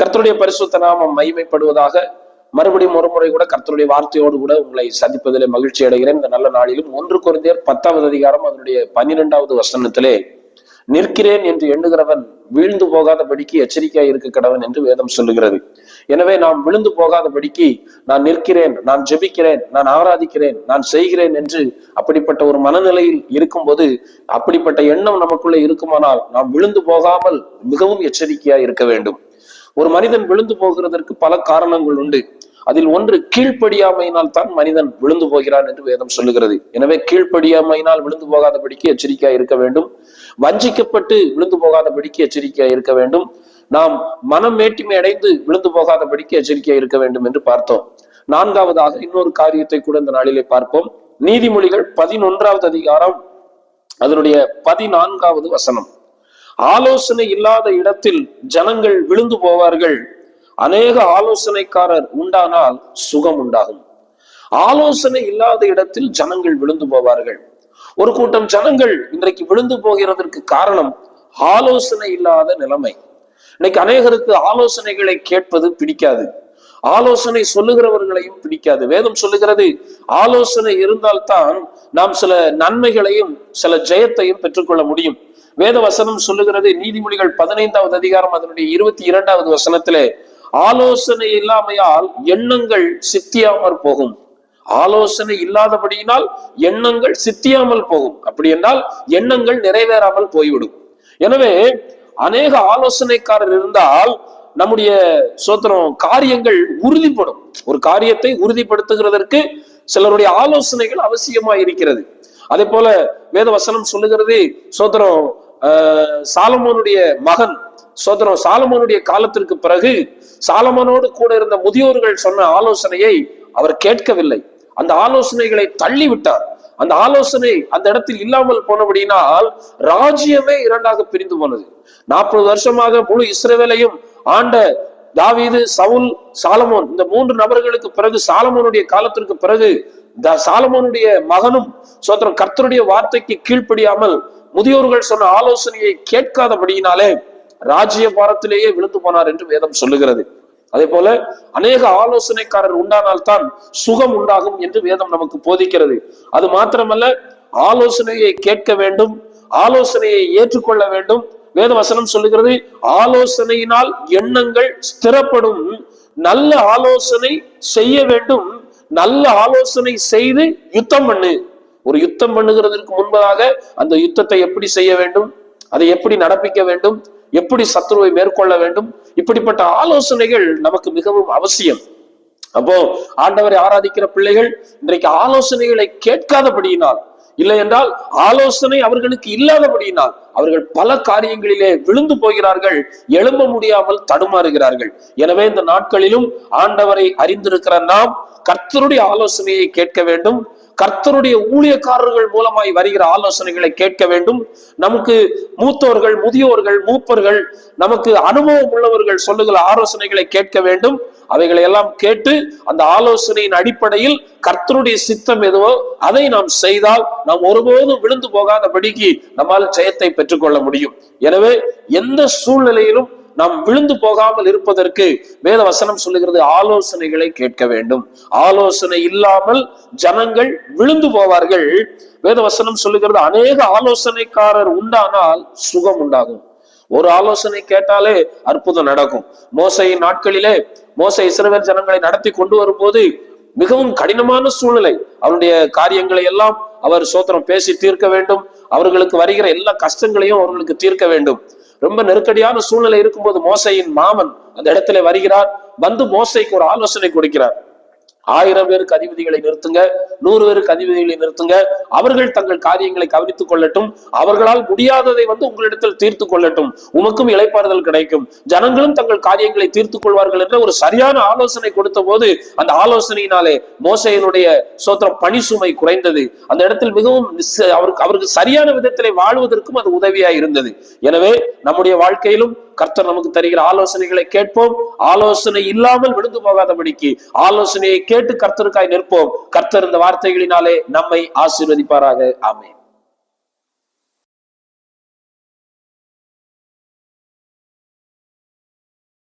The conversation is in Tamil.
கர்த்தருடைய பரிசுத்த நாமம் மகிமைப்படுவதாக மறுபடியும் ஒரு முறை கூட கர்த்தருடைய வார்த்தையோடு கூட உங்களை சந்திப்பதிலே மகிழ்ச்சி அடைகிறேன். இந்த நல்ல நாளிலும் ஒன்று குறைந்தேர் பத்தாவது அதிகாரம் அதனுடைய பன்னிரெண்டாவது வசனத்திலே நிற்கிறேன் என்று எண்ணுகிறவன் வீழ்ந்து போகாதபடிக்கு எச்சரிக்கையாக இருக்க கடவன் என்று வேதம் சொல்லுகிறது. எனவே நாம் விழுந்து போகாதபடிக்கு நான் நிற்கிறேன் நான் ஜெபிக்கிறேன் நான் ஆராதிக்கிறேன் நான் செய்கிறேன் என்று அப்படிப்பட்ட ஒரு மனநிலையில் இருக்கும்போது அப்படிப்பட்ட எண்ணம் நமக்குள்ளே இருக்குமானால் நாம் விழுந்து போகாமல் மிகவும் எச்சரிக்கையா இருக்க வேண்டும். ஒரு மனிதன் விழுந்து போகிறதற்கு பல காரணங்கள் உண்டு. அதில் ஒன்று கீழ்ப்படியாமையினால் தான் மனிதன் விழுந்து போகிறான் என்று வேதம் சொல்லுகிறது. எனவே கீழ்ப்படியாமையினால் விழுந்து போகாதபடிக்கு எச்சரிக்கையா இருக்க வேண்டும். வஞ்சிக்கப்பட்டு விழுந்து போகாதபடிக்கு எச்சரிக்கையா இருக்க வேண்டும். நாம் மனம் மேட்டிமை அடைந்து விழுந்து போகாதபடிக்கு எச்சரிக்கையா இருக்க வேண்டும் என்று பார்த்தோம். நான்காவதாக இன்னொரு காரியத்தை கூட இந்த நாளிலே பார்ப்போம். நீதிமொழிகள் பதினொன்றாவது அதிகாரம் அதனுடைய பதினான்காவது வசனம். ஆலோசனை இல்லாத இடத்தில் ஜனங்கள் விழுந்து போவார்கள். அநேக ஆலோசனைக்காரர் உண்டானால் சுகம் உண்டாகும். ஆலோசனை இல்லாத இடத்தில் ஜனங்கள் விழுந்து போவார்கள். ஒரு கூட்டம் ஜனங்கள் இன்றைக்கு விழுந்து போகிறதற்கு காரணம் ஆலோசனை இல்லாத நிலைமை. இன்னைக்கு அநேகருக்கு ஆலோசனைகளை கேட்பது பிடிக்காது. ஆலோசனை சொல்லுகிறவர்களையும் பிடிக்காது. வேதம் சொல்லுகிறது ஆலோசனை இருந்தால்தான் நாம் சில நன்மைகளையும் சில ஜெயத்தையும் பெற்றுக்கொள்ள முடியும். வேத வசனம் சொல்லுகிறது. நீதிமொழிகள் பதினைந்தாவது அதிகாரம் அதனுடைய இருபத்தி இரண்டாவது வசனத்திலே ஆலோசனை இல்லாமையால் எண்ணங்கள் சித்தியாமற் போகும். ஆலோசனை இல்லாதபடியினால் எண்ணங்கள் சித்தியாமல் போகும். அப்படி என்றால் எண்ணங்கள் நிறைவேறாமல் போய்விடும். எனவே அநேக ஆலோசனைக்காரர் இருந்தால் நம்முடைய சோத்திரம் காரியங்கள் உறுதிப்படும். ஒரு காரியத்தை உறுதிப்படுத்துகிறதற்கு சிலருடைய ஆலோசனைகள் அவசியமா இருக்கிறது அதே போல வேத வசனம் சொல்லுகிறது சோத்திரம் சாலமோனுடைய மகன் சோதரம் சாலமோனுடைய காலத்திற்கு பிறகு சாலமோனோடு கூட இருந்த முதியோர்கள் சொன்ன ஆலோசனையை அவர் கேட்கவில்லை. அந்த ஆலோசனைகளை தள்ளி விட்டார் அந்த ஆலோசனை அந்த இடத்தில் இல்லாமல் போனபடினால் ராஜ்யமே இரண்டாக பிரிந்து போனது. நாற்பது வருஷமாக முழு இஸ்ரேவேலையும் ஆண்ட தாவீது சவுல் சாலமோன் இந்த மூன்று நபர்களுக்கு பிறகு சாலமோனுடைய காலத்திற்கு பிறகு சாலமோனுடைய மகனும் சோத்திரம் கர்த்தருடைய வார்த்தைக்கு கீழ்ப்படியாமல் முதியோர்கள் சொன்ன ஆலோசனையை கேட்காதபடியினாலே ராஜ்ய பாரத்திலேயே விழுந்து போனார் என்று வேதம் சொல்லுகிறது. அதே போல அநேக ஆலோசனைக்காரர் உண்டானால்தான் சுகம் உண்டாகும் என்று வேதம் நமக்கு போதிக்கிறது. அது மாத்திரமல்ல ஆலோசனையை கேட்க வேண்டும் ஆலோசனையை ஏற்றுக்கொள்ள வேண்டும். வேத வசனம் சொல்லுகிறது ஆலோசனையினால் எண்ணங்கள் ஸ்திரப்படும். நல்ல ஆலோசனை செய்ய வேண்டும். நல்ல ஆலோசனை செய்து யுத்தம் பண்ணு. ஒரு யுத்தம் பண்ணுகிறதற்கு முன்பதாக அந்த யுத்தத்தை எப்படி செய்ய வேண்டும்? அதை எப்படி நடப்பிக்க வேண்டும்? எப்படி சத்துருவை மேற்கொள்ள வேண்டும்? இப்படிப்பட்ட ஆலோசனைகள் நமக்கு மிகவும் அவசியம். அப்போ ஆண்டவரை ஆராதிக்கிற பிள்ளைகள் இன்றைக்கு ஆலோசனைகளை கேட்காதபடியினால் இல்லை என்றால் ஆலோசனை அவர்களுக்கு இல்லாதபடியினால் அவர்கள் பல காரியங்களிலே விழுந்து போகிறார்கள் எழும்ப முடியாமல் தடுமாறுகிறார்கள். எனவே இந்த நாட்களிலும் ஆண்டவரை அறிந்திருக்கிற நாம் கர்த்தருடைய ஆலோசனையை கேட்க வேண்டும். கர்த்தருடைய ஊழியக்காரர்கள் மூலமாய் வருகிற ஆலோசனைகளை கேட்க வேண்டும். நமக்கு மூத்தோர்கள் முதியோர்கள் மூப்பர்கள் நமக்கு அனுபவம் உள்ளவர்கள் சொல்லுகிற ஆலோசனைகளை கேட்க வேண்டும். அவைகளை எல்லாம் கேட்டு அந்த ஆலோசனையின் அடிப்படையில் கர்த்தருடைய சித்தம் எதுவோ அதை நாம் செய்தால் நாம் ஒருபோதும் விழுந்து போகாதபடிக்கு நம்மால் ஜெயத்தை பெற்றுக்கொள்ள முடியும். எனவே எந்த சூழ்நிலையிலும் நாம் விழுந்து போகாமல் இருப்பதற்கு வேத வசனம் சொல்லுகிறது ஆலோசனைகளை கேட்க வேண்டும். ஆலோசனை இல்லாமல் ஜனங்கள் விழுந்து போவார்கள். வேத வசனம் சொல்லுகிறது அநேக ஆலோசனைக்காரர் உண்டானால் சுகம் உண்டாகும். ஒரு ஆலோசனை கேட்டாலே அற்புதம் நடக்கும். மோசையின் நாட்களிலே மோசை இஸ்ரவேல் ஜனங்களை நடத்தி கொண்டு வரும்போது மிகவும் கடினமான சூழ்நிலை. அவருடைய காரியங்களை எல்லாம் அவர் சோத்திரம் பேசி தீர்க்க வேண்டும். அவர்களுக்கு வருகிற எல்லா கஷ்டங்களையும் அவர்களுக்கு தீர்க்க வேண்டும். ரொம்ப நெருக்கடியான சூழ்நிலை இருக்கும்போது மோசையின் மாமன் அந்த இடத்துல வருகிறார். வந்து மோசைக்கு ஒரு ஆலோசனை கொடுக்கிறார். ஆயிரம் பேருக்கு அதிபதிகளை நிறுத்துங்க நூறு பேருக்கு அதிபதிகளை நிறுத்துங்க. அவர்கள் தங்கள் காரியங்களை கவனித்துக் கொள்ளட்டும். அவர்களால் முடியாததை வந்து உங்களிடத்தில் தீர்த்து கொள்ளட்டும். உமக்கும் இளைப்பாறுதல் கிடைக்கும். ஜனங்களும் தங்கள் காரியங்களை தீர்த்து கொள்வார்கள் என்ற ஒரு சரியான ஆலோசனை கொடுத்த போது அந்த ஆலோசனையினாலே மோசையினுடைய சோத்திர பணி சுமை குறைந்தது. அந்த இடத்தில் மிகவும் அவருக்கு அவருக்கு சரியான விதத்திலே வாழ்வதற்கும் அது உதவியா இருந்தது. எனவே நம்முடைய வாழ்க்கையிலும் கர்த்தர் நமக்கு தருகிற ஆலோசனைகளை கேட்போம். ஆலோசனை இல்லாமல் விழுந்து போகாதபடிக்கு ஆலோசனையை கேட்டு கர்த்தருக்காய் நிற்போம். கர்த்தர் இந்த வார்த்தைகளினாலே நம்மை ஆசீர்வதிப்பாராக. ஆமே